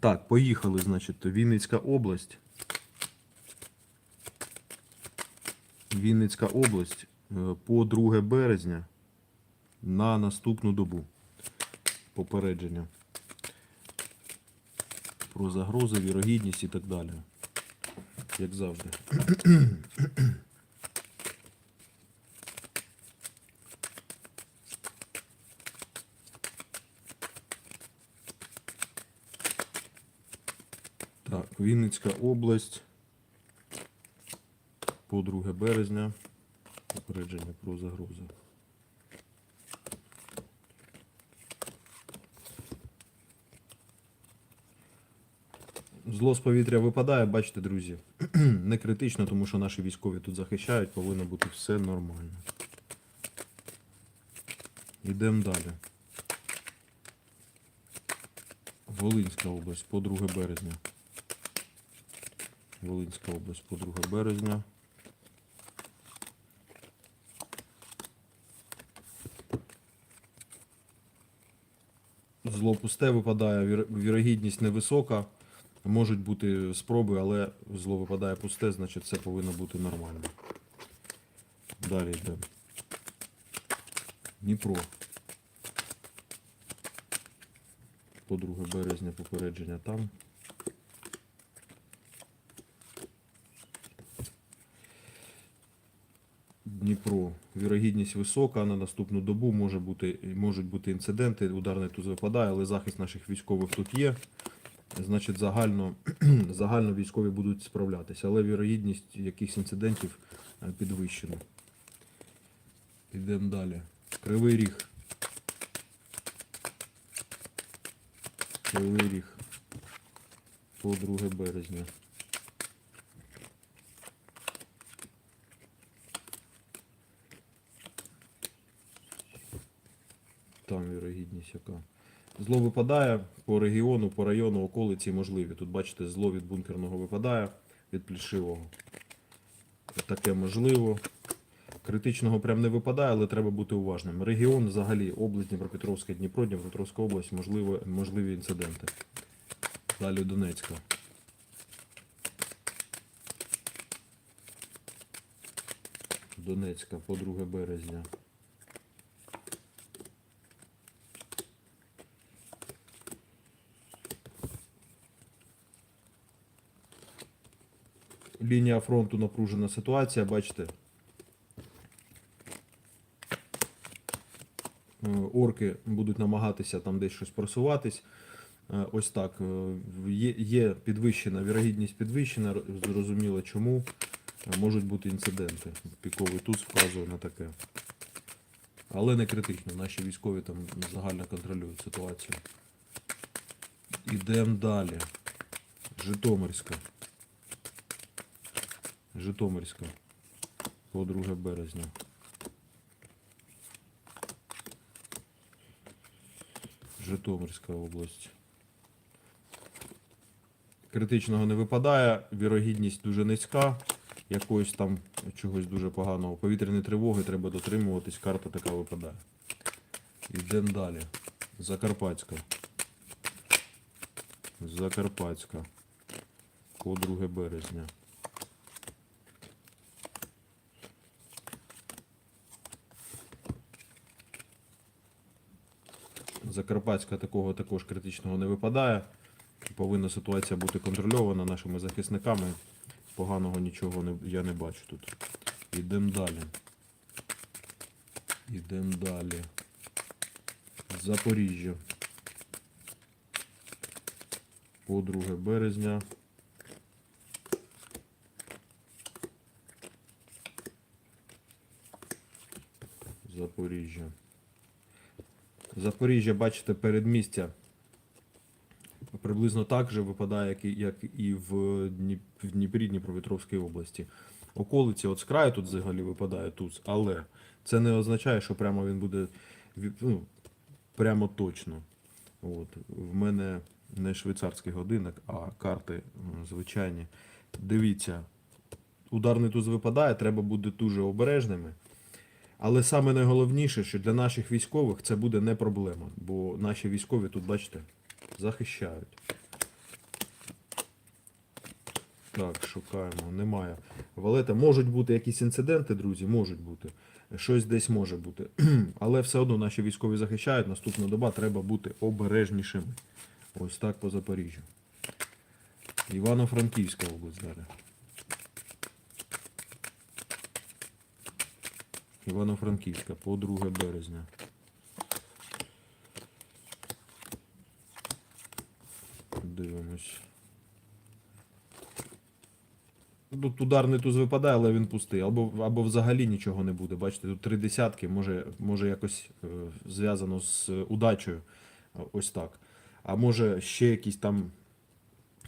Так, поїхали, значить, Вінницька область. Вінницька область е, по 2 березня на наступну добу. Попередження. Про загрози, вірогідність і так далі. Як завжди. Так, Вінницька область. По 2 березня. Попередження про загрози. Зло з повітря випадає, бачите, друзі. Не критично, тому що наші військові тут захищають, повинно бути все нормально. Йдемо далі. Волинська область по 2 березня. Волинська область по 2 березня. Зло пусте випадає, вірогідність невисока. Можуть бути спроби, але зло випадає пусте, значить це повинно бути нормально. Далі йдемо. Дніпро. По 2 березня попередження там. Дніпро. Вірогідність висока. На наступну добу може бути, можуть бути інциденти. Ударний туз випадає, але захист наших військових тут є. Значить, загально, загально військові будуть справлятися, але вірогідність якихось інцидентів е, підвищена. Йдемо далі. Кривий ріг. Кривий ріг. По 2 березня. Там вірогідність яка. Зло випадає по регіону, по району, околиці можливі. Тут бачите, зло від бункерного випадає, від плішивого. Таке можливо. Критичного прям не випадає, але треба бути уважним. Регіон взагалі, область Дніпропетровська, Дніпро, Дніпропетровська область, можливо, можливі інциденти. Далі Донецька. Донецька по 2 березня. Лінія фронту напружена ситуація, бачите. Е, Орки будуть намагатися там десь щось просуватись. Е, Ось так. е, Є, є підвищена, вірогідність підвищена, зрозуміло чому. Можуть бути інциденти. Піковий туз вказує на таке. Але не критично. Наші військові там загально контролюють ситуацію. Ідемо далі. Житомирська. Житомирська. По 2 березня. Житомирська область. Критичного не випадає, вірогідність дуже низька, якоїсь там чогось дуже поганого. Повітряної тривоги треба дотримуватись, карта така випадає. Йдемо далі. Закарпатська. Закарпатська. По 2 березня. Закарпатська такого також критичного не випадає. Повинна ситуація бути контрольована нашими захисниками. Поганого нічого не, я не бачу тут. Йдемо далі. Йдемо далі. Запоріжжя. По 2 березня. Запоріжжя. Запоріжжя, бачите, передмістя приблизно так же випадає, як і, в, Дніп, в Дніпрі Дніпропетровській області. Околиці, от з краю тут взагалі випадає туз, але це не означає, що прямо він буде ну, прямо точно. От. В мене не швейцарський годинник, а карти звичайні. Дивіться, ударний туз випадає, треба бути дуже обережними. Але саме найголовніше, що для наших військових це буде не проблема, бо наші військові тут, бачите, захищають. Так, шукаємо. Немає. Валета. Можуть бути якісь інциденти, друзі, можуть бути. Щось десь може бути. Але все одно наші військові захищають. Наступна доба треба бути обережнішими. Ось так по Запоріжжю. Івано-Франківська область далі. Івано-Франківська по 2 березня. Дивимось. Тут ударний туз випадає, але він пустий. Або, або взагалі нічого не буде. Бачите, тут три десятки, може, може якось е, зв'язано з удачею. Е, Ось так. А може ще якісь там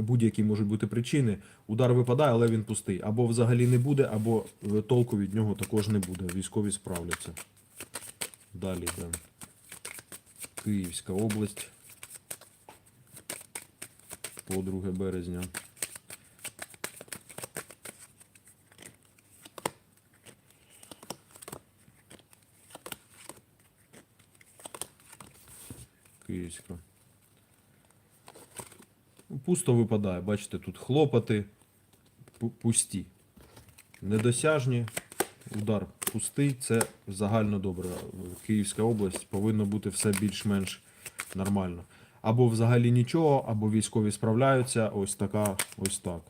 будь-які можуть бути причини. Удар випадає, але він пустий. Або взагалі не буде, або е, толку від нього також не буде. Військові справляться. Далі йдемо. Київська область. По 2 березня. Київська. Пусто випадає, бачите, тут хлопоти пусті. Недосяжні, удар пустий, це загально добре. Київська область повинно бути все більш-менш нормально. Або взагалі нічого, або військові справляються. Ось така, ось так.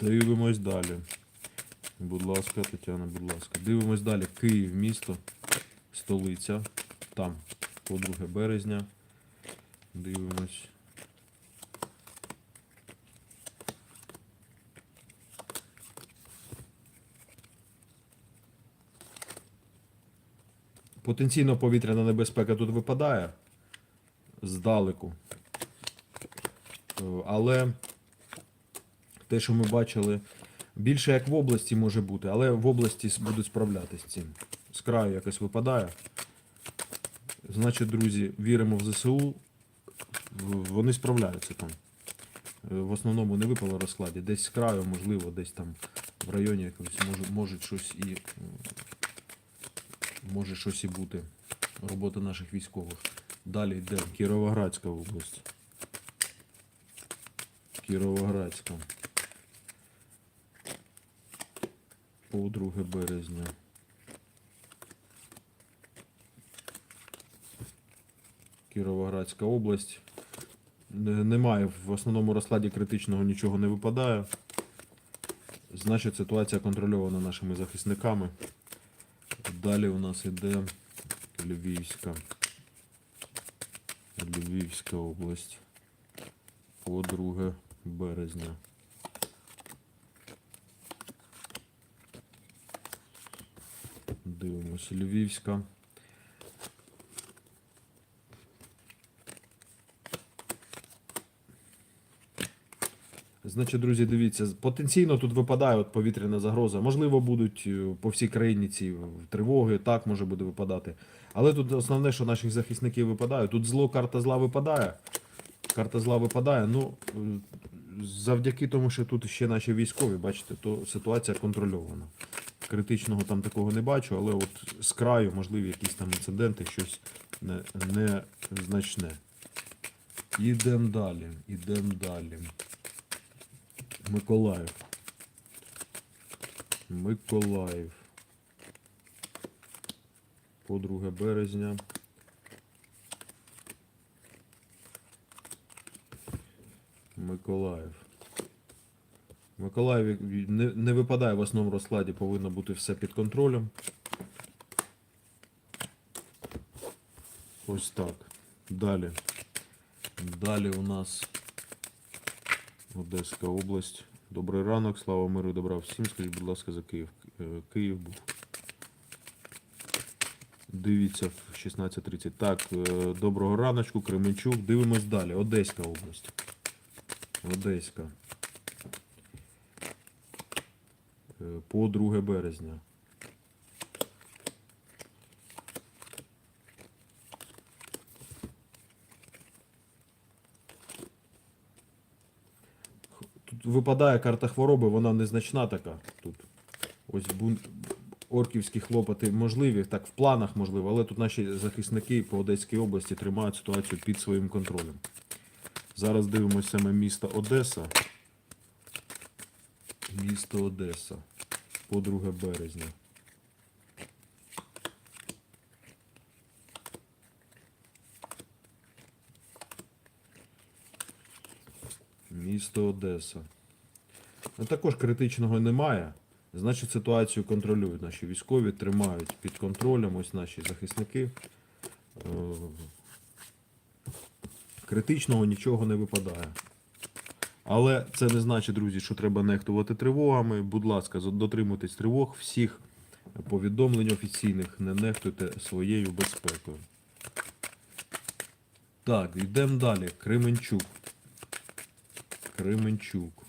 Дивимось далі. Будь ласка, Тетяна, будь ласка. Дивимось далі. Київ, місто, столиця. Там, по 2 березня. Дивимось. Потенційно повітряна небезпека тут випадає здалеку. Е, Але те, що ми бачили, більше як в області може бути, але в області будуть справлятися з цим. З краю якось випадає. Значить, друзі, віримо в ЗСУ. Вони справляються там. Е, В основному не випало розкладі. Десь з краю, можливо, десь там в районі якось може, може щось і може щось і бути. Робота наших військових. Далі йде Кіровоградська область. Кіровоградська. По 2 березня. Кіровоградська область. Немає в основному розкладі критичного нічого не випадає. Значить, ситуація контрольована нашими захисниками. Далі у нас іде Львівська. Львівська область. По 2 березня. Дивимось, Львівська. Значить, друзі, дивіться, потенційно тут випадає от повітряна загроза. Можливо, будуть е, по всій країні ці тривоги, так може буде випадати. Але тут основне, що наших захисників випадає. Тут зло, карта зла випадає. Карта зла випадає. Ну, е, завдяки тому, що тут ще наші військові, бачите, то ситуація контрольована. Критичного там такого не бачу, але от з краю, можливі якісь там інциденти, щось не, незначне. Ідемо далі, ідемо далі. Миколаїв. Миколаїв. По 2 березня. Миколаїв. Миколаїв не, не випадає в основному розкладі, повинно бути все під контролем. Ось так. Далі. Далі у нас Одеська область. Добрий ранок, слава миру добра всім. Скажіть, будь ласка, за Київ. Е, Київ був. Дивіться в 16.30. Так, е, доброго раночку, Кременчук. Дивимось далі. Одеська область. Одеська. Е, По 2 березня. Випадає карта хвороби, вона незначна така. Тут ось бун... орківські хлопоти можливі, так в планах можливо, але тут наші захисники по Одеській області тримають ситуацію під своїм контролем. Зараз дивимося саме місто Одеса. Місто Одеса по 2 березня. Місто Одеса. Також критичного немає. Значить, ситуацію контролюють наші військові, тримають під контролем ось наші захисники. Е, Критичного нічого не випадає. Але це не значить, друзі, що треба нехтувати тривогами. Будь ласка, дотримуйтесь тривог, всіх повідомлень офіційних, не нехтуйте своєю безпекою. Так, йдемо далі. Кременчук. Кременчук.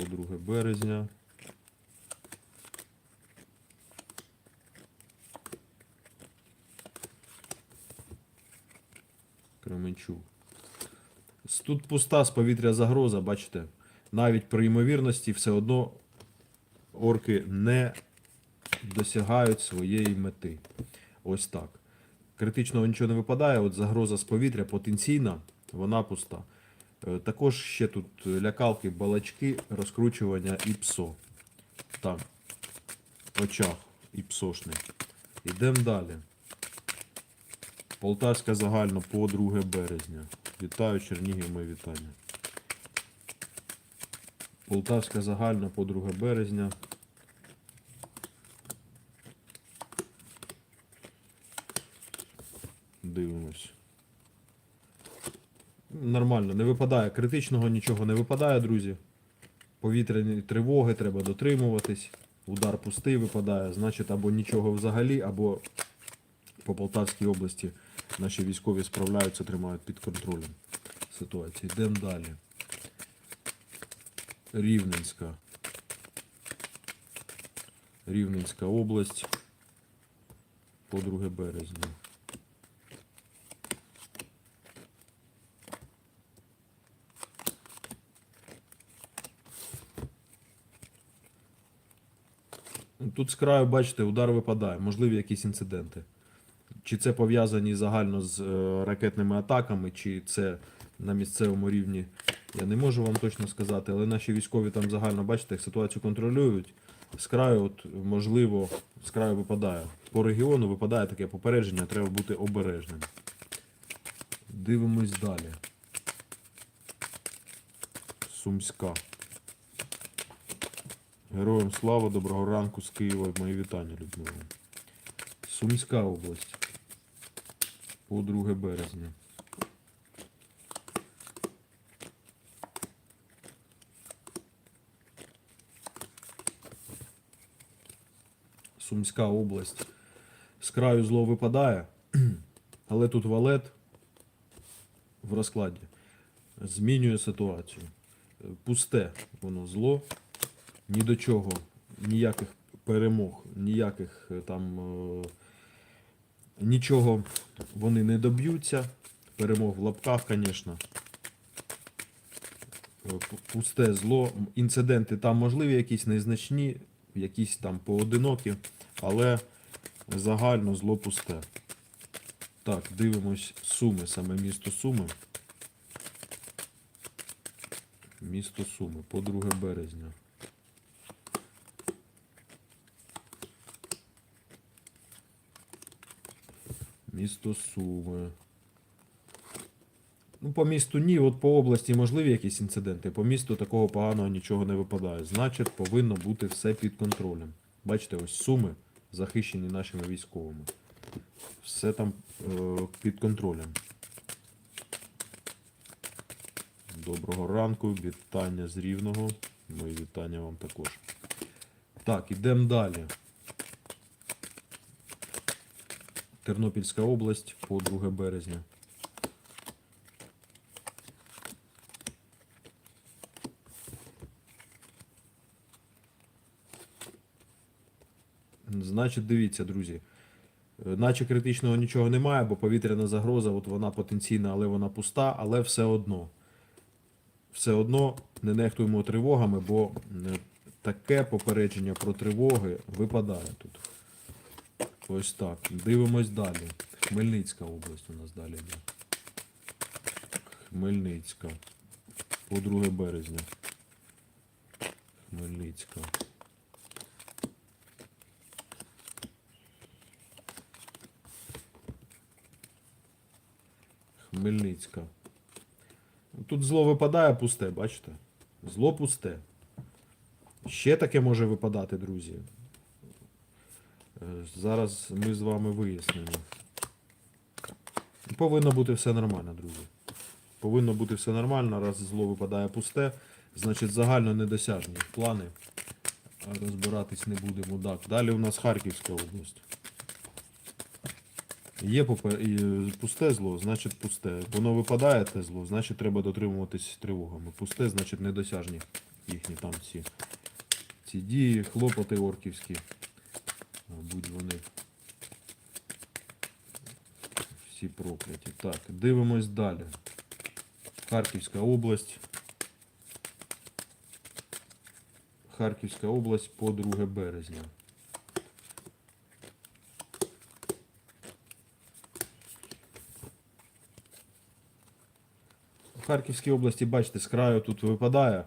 По 2 березня. Кременчук. Тут пуста з повітря загроза, бачите? Навіть при ймовірності все одно орки не досягають своєї мети. Ось так. Критичного нічого не випадає, от загроза з повітря потенційна, вона пуста. Е, Також ще тут лякалки, балачки, розкручування і псо. Там, в очах і псошний. Йдемо далі. Полтавська загально по 2 березня. Вітаю Чернігів, моє вітання. Полтавська загальна по 2 березня. Дивимось. Нормально, не випадає. Критичного нічого не випадає, друзі. Повітряні тривоги треба дотримуватись. Удар пустий випадає, значить або нічого взагалі, або по Полтавській області наші військові справляються, тримають під контролем ситуацію. Йдемо далі. Рівненська. Рівненська область по 2 березня. Тут з краю, бачите, удар випадає, можливі якісь інциденти. Чи це пов'язані загально з е, ракетними атаками, чи це на місцевому рівні, я не можу вам точно сказати, але наші військові там загально, бачите, ситуацію контролюють. З краю, от, можливо, з краю випадає. По регіону випадає таке попередження, треба бути обережним. Дивимось далі. Сумська. Героям слава, доброго ранку з Києва. Мої вітання, Людмила. Сумська область. По 2 березня. Сумська область. З краю зло випадає, але тут валет в розкладі змінює ситуацію. Пусте воно зло, ні до чого, ніяких перемог, ніяких е, там е, нічого вони не доб'ються. Перемог в лапках, звісно. Е, Пусте зло. Інциденти там можливі, якісь незначні, якісь там поодинокі, але загально зло пусте. Так, дивимось Суми, саме місто Суми. Місто Суми по 2 березня. Місто Суми. Ну, по місту ні, от по області можливі якісь інциденти. По місту такого поганого нічого не випадає. Значить, повинно бути все під контролем. Бачите, ось суми захищені нашими військовими. Все там е, під контролем. Доброго ранку, вітання з Рівного. Мої вітання вам також. Так, ідемо далі. Тернопільська область по 2 березня. Значить, дивіться, друзі. Е, Наче критичного нічого немає, бо повітряна загроза, от вона потенційна, але вона пуста, але все одно. Все одно не нехтуємо тривогами, бо е, таке попередження про тривоги випадає тут. Ось так. Дивимось далі. Хмельницька область у нас далі йде. Хмельницька. По 2 березня. Хмельницька. Хмельницька. Тут зло випадає пусте, бачите? Зло пусте. Ще таке може випадати, друзі. Е, Зараз ми з вами вияснимо. Повинно бути все нормально, друзі. Повинно бути все нормально, раз зло випадає пусте, значить загально недосяжні плани. Розбиратись не будемо. Так. Далі у нас Харківська область. Є попе- пусте зло, значить пусте. Воно випадає те зло, значить треба дотримуватись тривогами. Пусте, значить недосяжні їхні там всі ці дії, хлопоти орківські. Будь вони всі прокляті. Так, дивимось далі. Харківська область. Харківська область по 2 березня. В Харківській області, бачите, з краю тут випадає.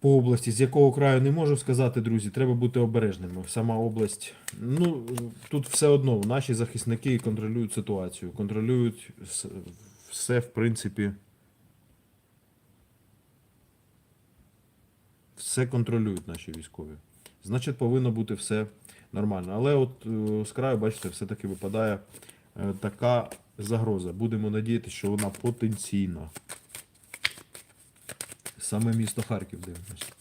По області, з якого краю не можу сказати, друзі, треба бути обережними. Сама область. Ну, тут все одно наші захисники контролюють ситуацію, контролюють все, в принципі. Все контролюють наші військові. Значить, повинно бути все нормально. Але от е, з краю, бачите, все-таки випадає е, така загроза. Будемо надіятися, що вона потенційна. Саме місто Харків дивимось.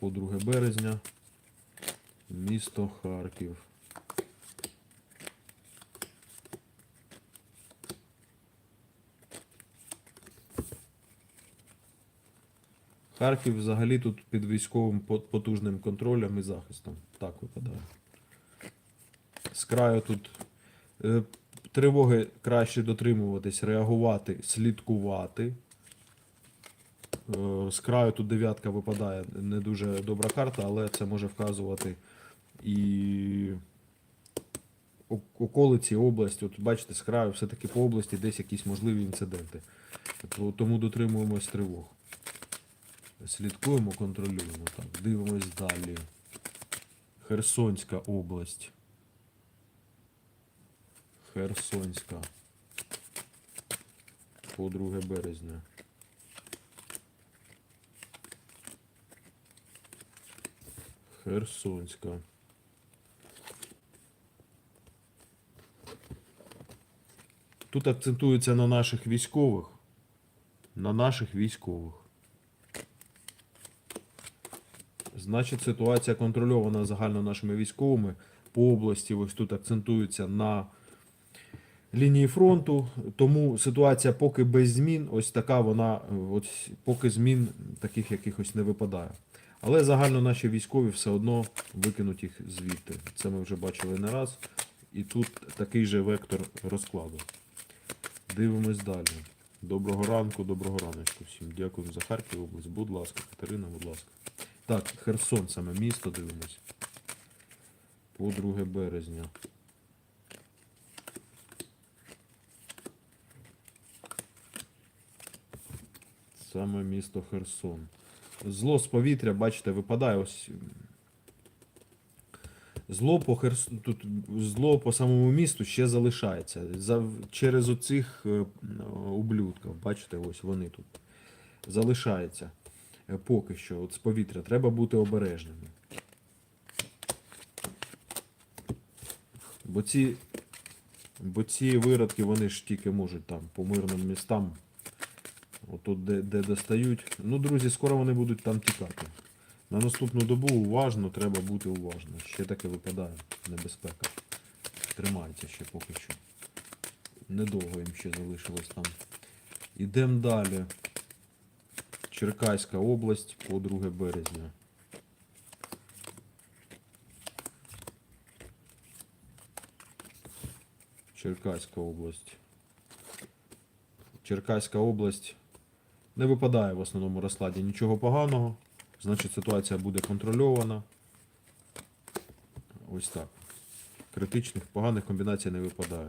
По 2 березня. Місто Харків. Харків взагалі тут під військовим потужним контролем і захистом. Так випадає. З краю тут е, тривоги краще дотримуватись, реагувати, слідкувати. Е, З краю тут дев'ятка випадає не дуже добра карта, але це може вказувати і околиці, область. От бачите, з краю все-таки по області десь якісь можливі інциденти. Тобто, Тому дотримуємось тривог. Слідкуємо, контролюємо. Так, дивимось далі. Херсонська область. Херсонська. По 2 березня. Херсонська. Тут акцентується на наших військових. На наших військових. Значить, ситуація контрольована загально нашими військовими. По області ось тут акцентується на лінії фронту. Тому ситуація поки без змін, ось така вона, ось поки змін таких якихось не випадає. Але загально наші військові все одно викинуть їх звідти. Це ми вже бачили не раз. І тут такий же вектор розкладу. Дивимось далі. Доброго ранку, доброго раночку всім. Дякую за Харків область. Будь ласка, Катерина, будь ласка. Так, Херсон саме місто дивимось. По 2 березня. Саме місто Херсон. Зло з повітря, бачите, випадає ось. Зло по Херс... тут зло по самому місту ще залишається. За... Через оцих е, ублюдків, бачите, ось вони тут. Залишається. Е, Поки що, от з повітря, треба бути обережними. Бо ці, бо ці виродки, вони ж тільки можуть там по мирним містам, отут де, де достають. Ну, друзі, скоро вони будуть там тікати. На наступну добу уважно, треба бути уважно. Ще таке випадає небезпека. Тримайте ще поки що. Недовго їм ще залишилось там. Ідемо далі. Черкаська область по 2 березня. Черкаська область. Черкаська область не випадає в основному розкладі нічого поганого. Значить, ситуація буде контрольована. Ось так. Критичних, поганих комбінацій не випадає.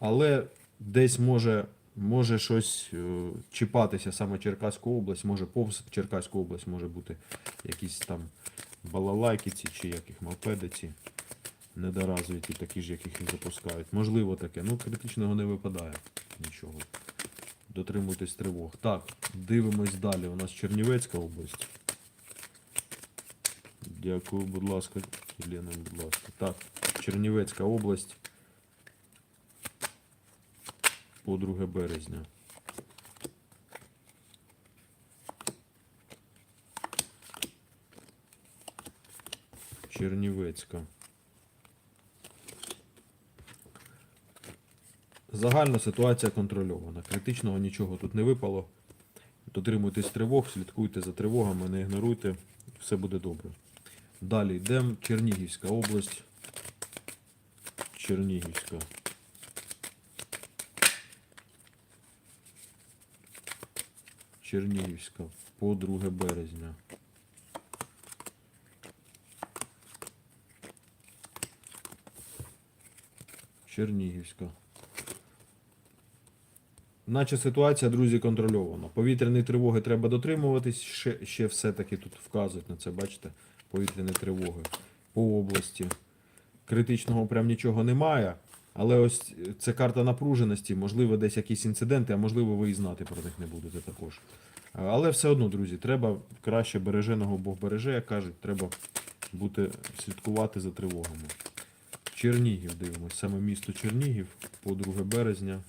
Але десь може, може щось е, чіпатися саме Черкаську область, може повз Черкаську область може бути якісь там балалайкіці чи яких мопедиці недоразвиті, такі ж, яких їх запускають. Можливо таке. Ну, критичного не випадає нічого. Дотримуйтесь тривог. Так, дивимось далі. У нас Чернівецька область. Дякую, будь ласка, Єлена, будь ласка. Так, Чернівецька область. По 2 березня. Чернівецька. Загальна ситуація контрольована. Критичного нічого тут не випало. Дотримуйтесь тривог, слідкуйте за тривогами, не ігноруйте, все буде добре. Далі йдемо. Чернігівська область. Чернігівська. Чернігівська по 2 березня. Чернігівська. Наче ситуація, друзі, контрольована. Повітряні тривоги треба дотримуватись. Ще, ще все-таки тут вказують на це, бачите? Повітряні тривоги по області. Критичного прям нічого немає. Але ось це карта напруженості, можливо, десь якісь інциденти, а можливо, ви і знати про них не будете також. Але все одно, друзі, треба краще береженого Бог береже, як кажуть, треба бути слідкувати за тривогами. Чернігів дивимося, саме місто Чернігів по 2 березня.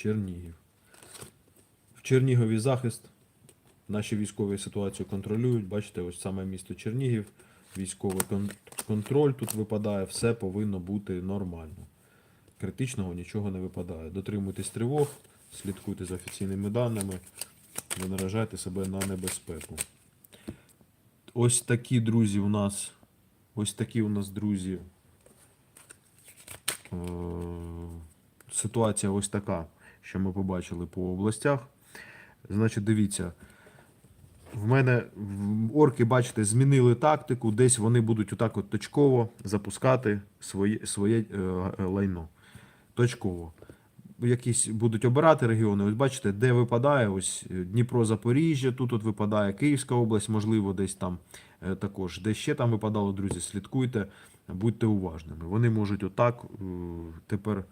Чернігів. В Чернігові захист. Наші військові ситуацію контролюють. Бачите, ось саме місто Чернігів. Військовий кон- контроль тут випадає, все повинно бути нормально. Критичного нічого не випадає. Дотримуйтесь тривог, слідкуйте за офіційними даними, не наражайте себе на небезпеку. Ось такі друзі у нас. Ось такі у нас друзі. Е, Ситуація ось така, що ми побачили по областях. Значить, дивіться. В мене орки, бачите, змінили тактику, десь вони будуть отак от точково запускати своє, своє е, лайно. Точково. Якісь будуть обирати регіони. Ось бачите, де випадає ось е, Дніпро, Запоріжжя, тут от випадає Київська область, можливо, десь там е, також. Де ще там випадало, друзі, слідкуйте, будьте уважними. Вони можуть отак е, тепер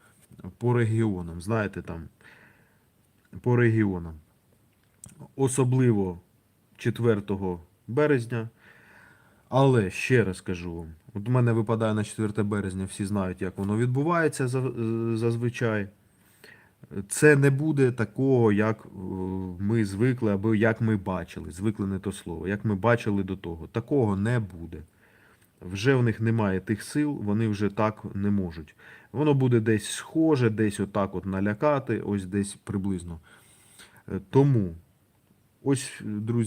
по регіонам, знаєте, там по регіонам. Особливо 4 березня. Але ще раз кажу вам, от у мене випадає на 4 березня, всі знають, як воно відбувається зазвичай. Це не буде такого, як е, ми звикли, або як ми бачили. Звикли не то слово, як ми бачили до того. Такого не буде. Вже в них немає тих сил, вони вже так не можуть. Воно буде десь схоже, десь отак от налякати, ось десь приблизно. Е, Тому, ось, друзі.